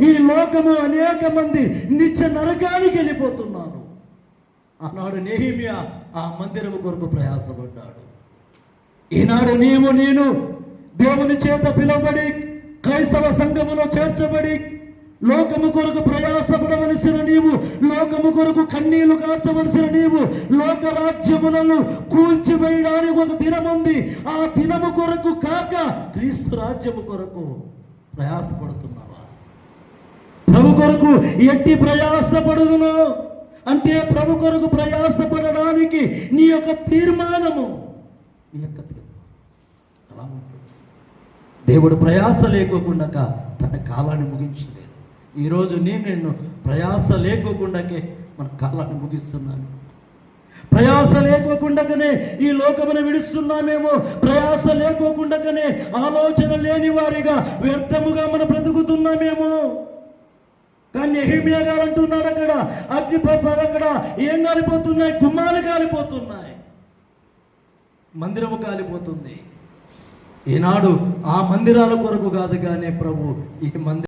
ఈ లోకము అనేక మంది నిత్య నరకానికి వెళ్ళిపోతున్నారు. ఆనాడు నేహిమియా ఆ మందిరము కొరకు ప్రయాసపడ్డాడు. ఈనాడు నీవు నేను దేవుని చేత పిలువబడి క్రైస్తవ సంఘములో చేర్చబడి లోకము కొరకు ప్రయాసపడవలసిన నీవు లోకము కొరకు కన్నీళ్ళు కార్చవలసిన నీవు లోక రాజ్యములను కూల్చివేయడానికి ఒక దినముంది. ఆ దినము కొరకు కాక క్రీస్తు రాజ్యము కొరకు ప్రయాసపడుతున్నావా? ప్రభు కొరకు ఎట్టి ప్రయాసపడుదును? అంటే ప్రభు కొరకు ప్రయాసపడడానికి నీ యొక్క తీర్మానము నీ యొక్క అలా ఉంటుంది. దేవుడు ప్రయాస లేకోకుండా తన కాలాన్ని ముగించలేదు. ఈరోజు నేను నిన్ను ప్రయాస లేకోకుండాకే మన కాలాన్ని ముగిస్తున్నాను. ప్రయాస లేకోకుండానే ఈ లోకమును విడుస్తున్నామేమో. ప్రయాస లేకోకుండానే ఆలోచన లేని వారిగా వ్యర్థముగా మనం బ్రతుకుతున్నామేమో. నెహిమియా గారు అంటున్నాడు అక్కడ. అగ్ని అక్కడ ఏం కాలిపోతున్నాయి? గుమ్మాలు కాలిపోతున్నాయి. మందిరము కాలిపోతుంది. ఈనాడు ఆ మందిరాల కొరకు కాదు కానీ ప్రభు ఈ మందిరం